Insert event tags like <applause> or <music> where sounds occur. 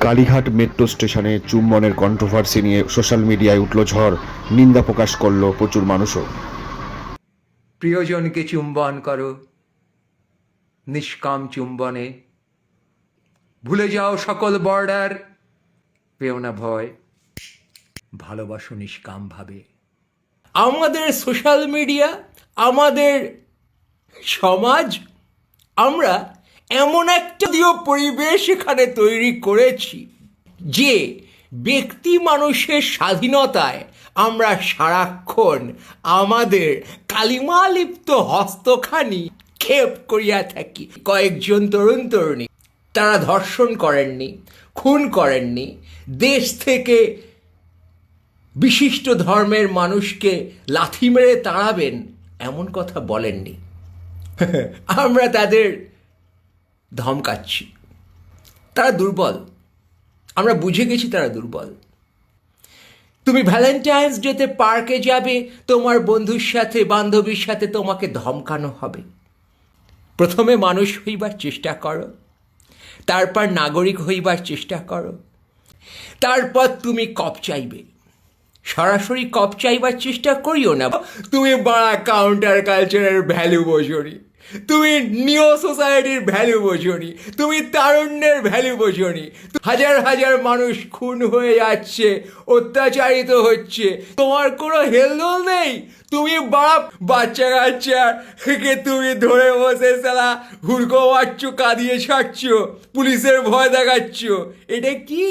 Kalighat metro স্টেশনে চুম্বনের controversy নিয়ে social মিডিয়ায় উঠল ঝড়। নিন্দা প্রকাশ করল প্রচুর মানুষও। প্রিয়জনকে চুম্বন করো। নিষ্কাম চুম্বনে। ভুলে যাও সকল বর্ডার। পেও না ভয়। ভালোবাসো নিষ্কাম ভাবে আমাদের সোশ্যাল মিডিয়া, আমাদের সমাজ, আমরা এমন একটা দিও পরিবেশ এখানে তৈরি করেছি, যে ব্যক্তি মানুষের স্বাধীনতায় আমরা সারাক্ষণ আমাদের কালিমালিপ্ত হস্তখানি ক্ষেপ করিয়া থাকি। কয়েকজন তরুণ তরুণী, তারা ধর্ষণ করেননি, খুন করেননি। দেশ থেকে বিশিষ্ট ধর্মের মানুষকে লাথি মেরে তাড়াবেন, এমন কথা বলেননি। <laughs> আমরা তাদের ধমকাচ্ছি। তারা দুর্বল। আমরা বুঝে গেছি তারা দুর্বল। তুমি ভ্যালেন্টাইন্স ডেতে পার্কে যাবে, তোমার বন্ধুর সাথে, বান্ধবীর সাথে তোমাকে ধমকানো হবে। প্রথমে মানুষ হইবার চেষ্টা করো, তারপর নাগরিক হইবার চেষ্টা করো। তারপর তুমি কপ চাইবে। সরাসরি কপ চাইবার চেষ্টা করিও না। তুমি বাড়া কাউন্টার কালচারের ভ্যালু বোঝনি তুমি নিও সোসাইটির ভ্যালু বোঝনি, তুমি তারুণ্যের ভ্যালু বোঝনি। হাজার হাজার মানুষ খুন হয়ে যাচ্ছে, অত্যাচারিত হচ্ছে। তোমার কোনো হেলদোল নেই। তুমি বাপ, বাচ্চা কাচ্চা কে তুমি ধরে বসে সালা হুড়কো মারছ, কাঁদিয়ে ছাড়ছ, পুলিশের ভয় দেখাচ্ছ। এটা কি?